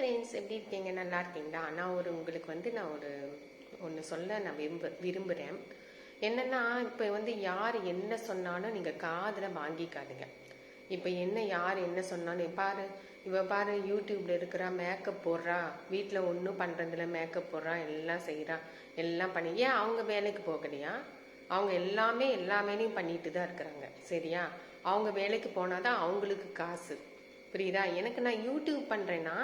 Friends எப்படி இருக்கீங்க? நல்லா இருக்கீங்களா? நான் ஒரு உங்களுக்கு வந்து நான் ஒரு ஒன்று சொல்ல நான் விரும்ப விரும்புகிறேன் என்னென்னா இப்போ வந்து யார் என்ன சொன்னாலும் நீங்கள் காதில் வாங்கிக்காதீங்க. இப்போ என்ன யார் என்ன சொன்னாலும் பாரு இவ பாரு யூடியூப்ல இருக்கிறா மேக்கப் போடுறா வீட்டில் ஒன்றும் பண்ணுறதில்ல மேக்கப் போடுறா எல்லாம் செய்கிறா எல்லாம் பண்ணி ஏன் அவங்க வேலைக்கு போகலையா? அவங்க எல்லாமே எல்லா வேலையும் பண்ணிட்டு தான் இருக்கிறாங்க சரியா? அவங்க வேலைக்கு போனாதான் அவங்களுக்கு காசு புரியுதா? எனக்கு நான் யூடியூப் பண்ணுறேன்னா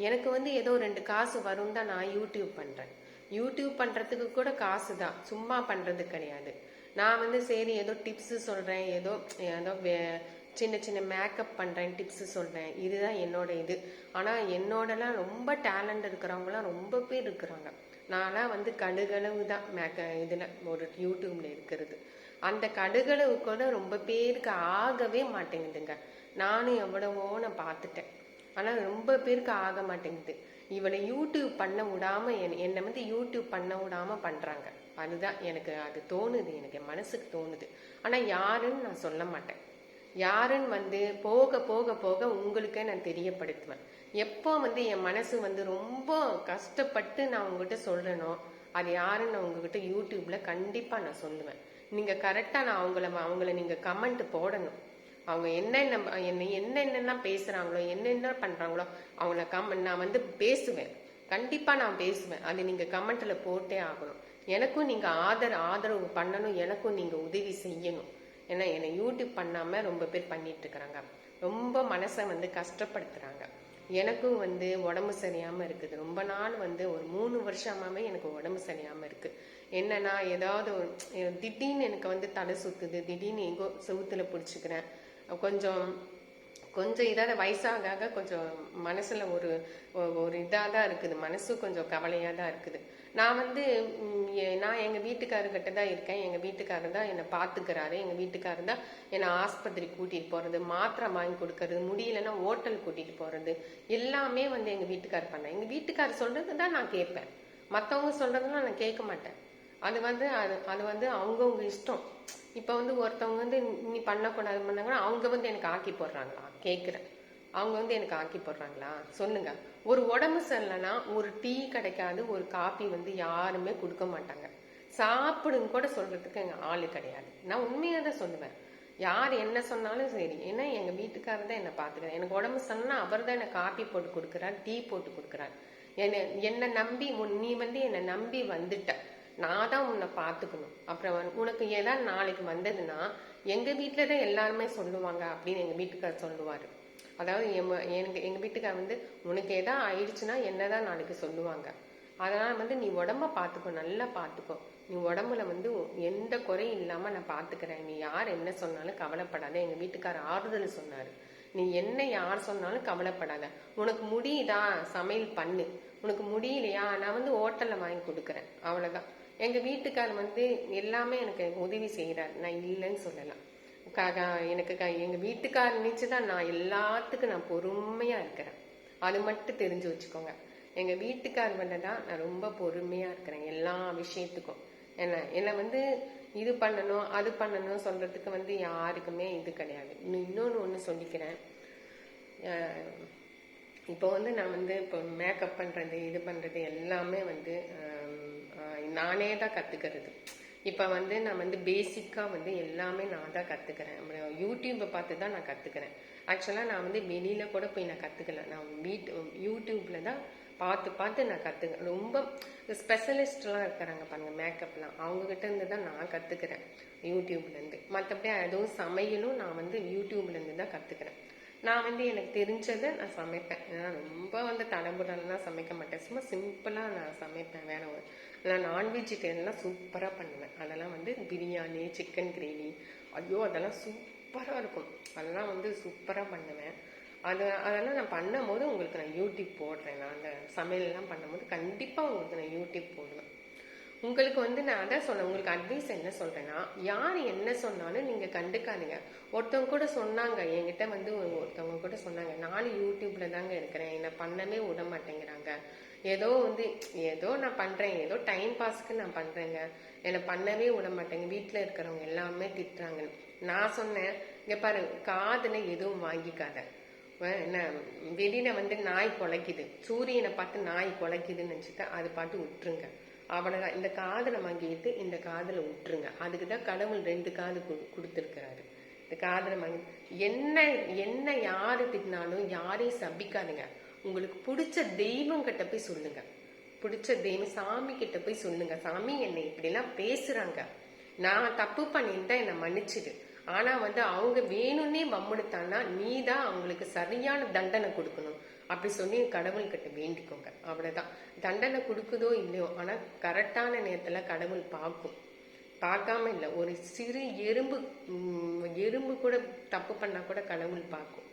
எனக்கு வந்து ஏதோ ரெண்டு காசு வரும் தான் நான் யூடியூப் பண்ணுறேன் யூடியூப் பண்ணுறதுக்கு கூட காசு தான். சும்மா பண்ணுறது கிடையாது. நான் வந்து சரி ஏதோ டிப்ஸு சொல்கிறேன் ஏதோ ஏதோ வே- சின்ன சின்ன மேக்கப் பண்ணுறேன் டிப்ஸு சொல்கிறேன் இதுதான் என்னோட இது. ஆனால் என்னோடலாம் ரொம்ப டேலண்ட் இருக்கிறவங்களாம் ரொம்ப பேர் இருக்கிறாங்க. நான்லாம் வந்து கடுகளவு தான் மேக்க இதில் ஒரு யூடியூப்ல இருக்கிறது. அந்த கடுகளவு கூட ரொம்ப பேருக்கு ஆகவே மாட்டேங்குதுங்க. நானும் எவ்வளவோ நான் பார்த்துட்டேன். ஆனால் ரொம்ப பேருக்கு ஆக மாட்டேங்குது. இவனை யூடியூப் பண்ண விடாம என்- என்னை வந்து யூடியூப் பண்ண விடாம பண்றாங்க. அதுதான் எனக்கு அது தோணுது எனக்கு என் மனசுக்கு தோணுது. ஆனால் யாருன்னு நான் சொல்ல மாட்டேன். யாருன்னு வந்து போக போக போக உங்களுக்கே நான் தெரியப்படுத்துவேன். எப்போ வந்து என் மனசு வந்து ரொம்ப கஷ்டப்பட்டு நான் உங்ககிட்ட சொல்றேனோ அது யாருன்னு நான் உங்ககிட்ட யூடியூப்ல கண்டிப்பா நான் சொல்லுவேன். நீங்க கரெக்டா நான் அவங்கள அவங்கள நீங்க கமெண்ட் போடணும். அவங்க என்னென்ன என்ன என்னென்னலாம் பேசுகிறாங்களோ என்னென்ன பண்ணுறாங்களோ அவங்கள கம் நான் வந்து பேசுவேன். கண்டிப்பாக நான் பேசுவேன். அது நீங்கள் கமெண்ட்டில் போட்டே ஆகணும். எனக்கும் நீங்கள் ஆதர ஆதரவு பண்ணணும். எனக்கும் நீங்கள் உதவி செய்யணும். ஏன்னா என்னை யூடியூப் பண்ணாமல் ரொம்ப பேர் பண்ணிட்டு இருக்கிறாங்க. ரொம்ப மனசை வந்து கஷ்டப்படுத்துகிறாங்க எனக்கும் வந்து உடம்பு சரியாமல் இருக்குது. ரொம்ப நாள் வந்து ஒரு மூணு வருஷமாவே எனக்கு உடம்பு சரியாமல் இருக்குது என்னன்னா ஏதாவது ஒரு திடீர்னு எனக்கு வந்து தலை சுற்றுது திடீர்னு எங்கோ செவுத்தில் பிடிச்சிக்கிறேன். கொஞ்சம் கொஞ்சம் இதாக வயசாக கொஞ்சம் மனசில் ஒரு ஒரு இதாக தான் இருக்குது. மனசு கொஞ்சம் கவலையாக தான் இருக்குது. நான் வந்து நான் எங்கள் வீட்டுக்காரர்கிட்ட தான் இருக்கேன். எங்கள் வீட்டுக்காரர் தான் என்னை பார்த்துக்கிறாரு எங்கள் வீட்டுக்காரர் தான் என்னை ஆஸ்பத்திரி கூட்டிகிட்டு போகிறது மாத்திரை வாங்கி கொடுக்கறது முடியலன்னா ஹோட்டல் கூட்டிகிட்டு போகிறது எல்லாமே வந்து எங்கள் வீட்டுக்காரர் பண்ணேன் எங்கள் வீட்டுக்காரர் சொல்கிறது தான் நான் கேட்பேன். மற்றவங்க சொல்கிறதெல்லாம் நான் கேட்க மாட்டேன். அது வந்து அது அது வந்து அவங்கவுங்க இஷ்டம். இப்போ வந்து ஒருத்தவங்க வந்து நீ பண்ணக்கூடாது பண்ணாங்கன்னா அவங்க வந்து எனக்கு ஆக்கி போடுறாங்களா? கேட்குறேன் அவங்க வந்து எனக்கு ஆக்கி போடுறாங்களா? சொல்லுங்க. ஒரு உடம்பு சரியில்லைன்னா ஒரு டீ கிடைக்காது ஒரு காபி வந்து யாருமே கொடுக்க மாட்டாங்க. சாப்பிடுங்க கூட சொல்றதுக்கு எங்கள் ஆள் கிடையாது. நான் உண்மையாக தான் சொல்லுவேன். யார் என்ன சொன்னாலும் சரி. ஏன்னா எங்கள் வீட்டுக்காரர் தான் என்னை பார்த்துக்கிறேன் எனக்கு உடம்பு சொன்னால் அவர் தான் எனக்கு காப்பி போட்டு கொடுக்குறார் டீ போட்டு கொடுக்குறார். என்னை என்னை நம்பி நீ வந்து என்னை நம்பி வந்துட்ட. நான் தான் உன்னை பார்த்துக்கணும். அப்புறம் உனக்கு ஏதாவது நாளைக்கு வந்ததுன்னா எங்கள் வீட்டில் தான் எல்லாருமே சொல்லுவாங்க அப்படின்னு எங்கள் வீட்டுக்கார் சொல்லுவார். அதாவது எங்கள் எங்கள் வீட்டுக்கார் வந்து உனக்கு ஏதாவது ஆயிடுச்சுன்னா என்ன தான் நாளைக்கு சொல்லுவாங்க. அதனால் வந்து நீ உடம்ப பார்த்துக்கோ நல்லா பார்த்துக்கோ. நீ உடம்புல வந்து எந்த குறையும் இல்லாமல் நான் பார்த்துக்கிறேன். நீ யார் என்ன சொன்னாலும் கவலைப்படாத. எங்கள் வீட்டுக்கார் ஆறுதல் சொன்னார். நீ என்ன யார் சொன்னாலும் கவலைப்படாத. உனக்கு முடியுதா? சமையல் பண்ணு. உனக்கு முடியலையா? நான் வந்து ஹோட்டலில் வாங்கி கொடுக்குறேன். அவ்வளோதான் எங்க வீட்டுக்கார் வந்து எல்லாமே எனக்கு உதவி செய்கிறார் நான் இல்லைன்னு சொல்லலாம். க- எனக்கு க- எங்க வீட்டுக்காரர் நினைச்சு தான் நான் எல்லாத்துக்கும் நான் பொறுமையா இருக்கிறேன். அது மட்டும் தெரிஞ்சு வச்சுக்கோங்க. எங்க வீட்டுக்கார் தான் நான் ரொம்ப பொறுமையா இருக்கிறேன் எல்லா விஷயத்துக்கும். என்ன என்னை வந்து இது பண்ணணும் அது பண்ணணும் சொல்றதுக்கு வந்து யாருக்குமே இது கிடையாது. இன்னும் இன்னொன்னு ஒன்று சொல்லிக்கிறேன். இப்போ வந்து நான் வந்து இப்போ மேக்கப் பண்றது இது பண்றது எல்லாமே வந்து நானே தான் கத்துக்கிறது. இப்போ வந்து நான் வந்து பேசிக்கா வந்து எல்லாமே நான் தான் கத்துக்கிறேன். யூடியூப்பை பார்த்து தான் நான் கத்துக்கிறேன். ஆக்சுவலா நான் வந்து வெளியில கூட போய் நான் கத்துக்கல. நான் வீட்டு யூடியூப்ல தான் பார்த்து பார்த்து நான் கத்துக்க ரொம்ப ஸ்பெஷலிஸ்ட்லாம் இருக்கிறாங்க பாருங்க மேக்கப்லாம் அவங்க கிட்ட இருந்து தான் நான் கத்துக்கிறேன். யூடியூப்ல இருந்து. மற்றபடி அதுவும் சமையலும் நான் வந்து யூடியூப்ல இருந்து தான் கத்துக்கிறேன். நான் வந்து எனக்கு தெரிஞ்சதை நான் சமைப்பேன். ஏன்னா ரொம்ப வந்து தடம்புடலாம் சமைக்க மாட்டேன். சும்மா சிம்பிளாக நான் சமைப்பேன் வேற ஒரு நான் நான்வெஜிடேரியன்லாம் சூப்பராக பண்ணுவேன். அதெல்லாம் வந்து பிரியாணி சிக்கன் கிரேவி ஐயோ அதெல்லாம் சூப்பராக இருக்கும். அதெல்லாம் வந்து சூப்பராக பண்ணுவேன். அது அதெல்லாம் நான் பண்ணும்போது உங்களுக்கு நான் யூடியூப் போடுறேன். நான் அந்த சமையல்லாம் பண்ணும்போது கண்டிப்பாக உங்களுக்கு நான் யூடியூப் போடுவேன். உங்களுக்கு வந்து நான் அதான் சொன்னேன் உங்களுக்கு அட்வைஸ் என்ன சொல்றேன்னா யார் என்ன சொன்னாலும் நீங்க கண்டுக்காதீங்க. ஒருத்தவங்க கூட சொன்னாங்க என்கிட்ட வந்து ஒருத்தவங்க கூட சொன்னாங்க நானும் யூடியூப்ல தாங்க இருக்கிறேன் என்னை பண்ணவே விட மாட்டேங்கிறாங்க. ஏதோ வந்து ஏதோ நான் பண்றேன் ஏதோ டைம் பாஸ்க்கு நான் பண்றேங்க. என்னை பண்ணவே விட மாட்டேங்க. வீட்டுல இருக்கிறவங்க எல்லாமே திட்டுறாங்க. நான் சொன்னேன் இங்க பாரு காதுல எதுவும் வாங்கிக்காத. என்ன வெளியில வந்து நாய் குலைக்குது. சூரியனை பார்த்து நாய் குலைக்குதுன்னு நினச்சிட்டு அது பாட்டு விட்டுருங்க. அவ்வளோதான் இந்த காதலை வாங்கிட்டு இந்த காதில் விட்டுருங்க. அதுக்கு தான் கடவுள் ரெண்டு காது கொடுத்துருக்கிறாரு. இந்த காதலை வாங்கி என்ன என்ன யாரு திட்டினாலும் யாரையும் சபிக்காதுங்க. உங்களுக்கு பிடிச்ச தெய்வம் கிட்ட போய் சொல்லுங்க. பிடிச்ச தெய்வம் சாமி கிட்ட போய் சொல்லுங்க. சாமி என்னை இப்படிலாம் பேசுறாங்க. நான் தப்பு பண்ணியிருந்தா என்னை மன்னிச்சிடு. ஆனா வந்து அவங்க வேணும்னே வம்புடுத்தான்னா நீ தான் அவங்களுக்கு சரியான தண்டனை கொடுக்கணும். அப்படி சொல்லி கடவுள்கிட்ட வேண்டிக்கோங்க. அவ்வளவுதான். தண்டனை கொடுக்குதோ இல்லையோ ஆனால் கரெக்டான நேரத்தில் கடவுள் பார்க்கும். பார்க்காம இல்லை ஒரு சிறு எறும்பு எறும்பு கூட தப்பு பண்ணால் கூட கடவுள் பார்க்கும்.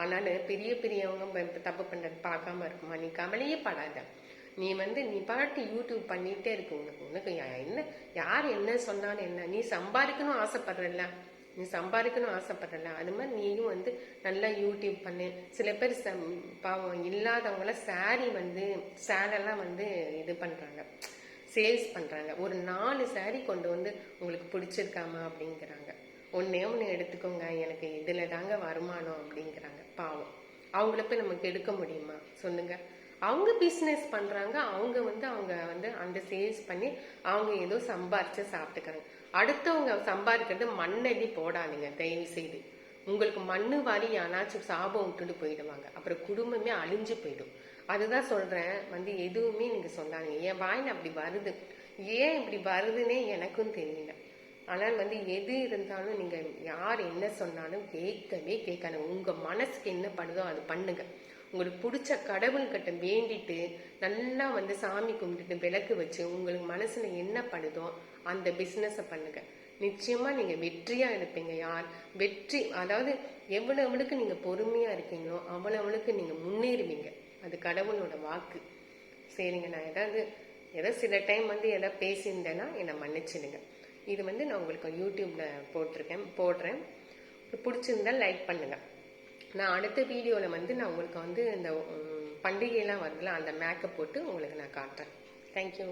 அதனால பெரிய பெரியவங்க தப்பு பண்றது பார்க்காம இருக்குமா? நீ கவலையே படாத. நீ வந்து நீ பாட்டு யூடியூப் பண்ணிகிட்டே இருக்கு. உனக்கு உனக்கு என்ன யார் என்ன சொன்னாலும் என்ன? நீ சம்பாதிக்கணும் ஆசைப்படுறல நீ சம்பாதிக்கணும் ஆசைப்படல. அது மாதிரி நீயும் வந்து நல்லா யூடியூப் பண்ணு. சில பேர் சம் பாவம் இல்லாதவங்கள சாரி வந்து சேலெல்லாம் வந்து இது பண்ணுறாங்க சேல்ஸ் பண்ணுறாங்க ஒரு நாலு சாரி கொண்டு வந்து உங்களுக்கு பிடிச்சிருக்காமா அப்படிங்கிறாங்க. ஒன்றே ஒன்று எடுத்துக்கோங்க. எனக்கு இதில் தாங்க வருமானம் அப்படிங்கிறாங்க. பாவம். அவங்கள போய் நமக்கு எடுக்க முடியுமா? சொல்லுங்க. அவங்க பிஸ்னஸ் பண்ணுறாங்க அவங்க வந்து அவங்க வந்து அந்த சேல்ஸ் பண்ணி அவங்க ஏதோ சம்பாரித்து சாப்பிட்டுக்கிறாங்க. அடுத்தவங்க சம்பாதிக்கிறது மண்ணெண்ணி போடாதீங்க தயவு செய்து. உங்களுக்கு மண்ணு வாரி யானாச்சும் சாபம் விட்டுட்டு போயிடுவாங்க. அப்புறம் குடும்பமே அழிஞ்சு போயிடும். அதுதான் சொல்றேன். வந்து எதுவுமே நீங்க சொல்லாதீங்க. என் வாயில் அப்படி வருது. ஏன் இப்படி வருதுன்னே எனக்கும் தெரியல. ஆனால் வந்து எது இருந்தாலும் நீங்க யார் என்ன சொன்னாலும் கேட்கவே கேட்காது. உங்க மனசுக்கு என்ன படுதோ அது பண்ணுங்க. உங்களுக்கு பிடிச்ச கடவுள்கிட்ட வேண்டிட்டு நல்லா வந்து சாமி கும்பிட்டுட்டு விளக்கு வச்சு உங்களுக்கு மனசுல என்ன படுதோ அந்த பிஸ்னஸை பண்ணுங்க. நிச்சயமா நீங்க வெற்றியா இருப்பீங்க யார்? வெற்றி அதாவது எவ்வளவு எவ்வளவுக்கு நீங்க பொறுமையா இருக்கீங்களோ அவ்வளோ அவ்வளவுக்கு நீங்க முன்னேறுவீங்க. அது கடவுளோட வாக்கு. சரிங்க நான் ஏதாவது ஏதோ சில டைம் வந்து ஏதாவது பேசியிருந்தேன்னா என்னை மன்னிச்சிடுங்க. இது வந்து நான் உங்களுக்கு யூடியூப்ல போட்டிருக்கேன் போடுறேன். பிடிச்சிருந்தா லைக் பண்ணுங்க. நான் அடுத்த வீடியோவில் வந்து நான் உங்களுக்கு வந்து இந்த பண்டிகையெல்லாம் வருதுல அந்த மேக்கப் போட்டு உங்களுக்கு நான் காட்டுறேன். தேங்க்யூ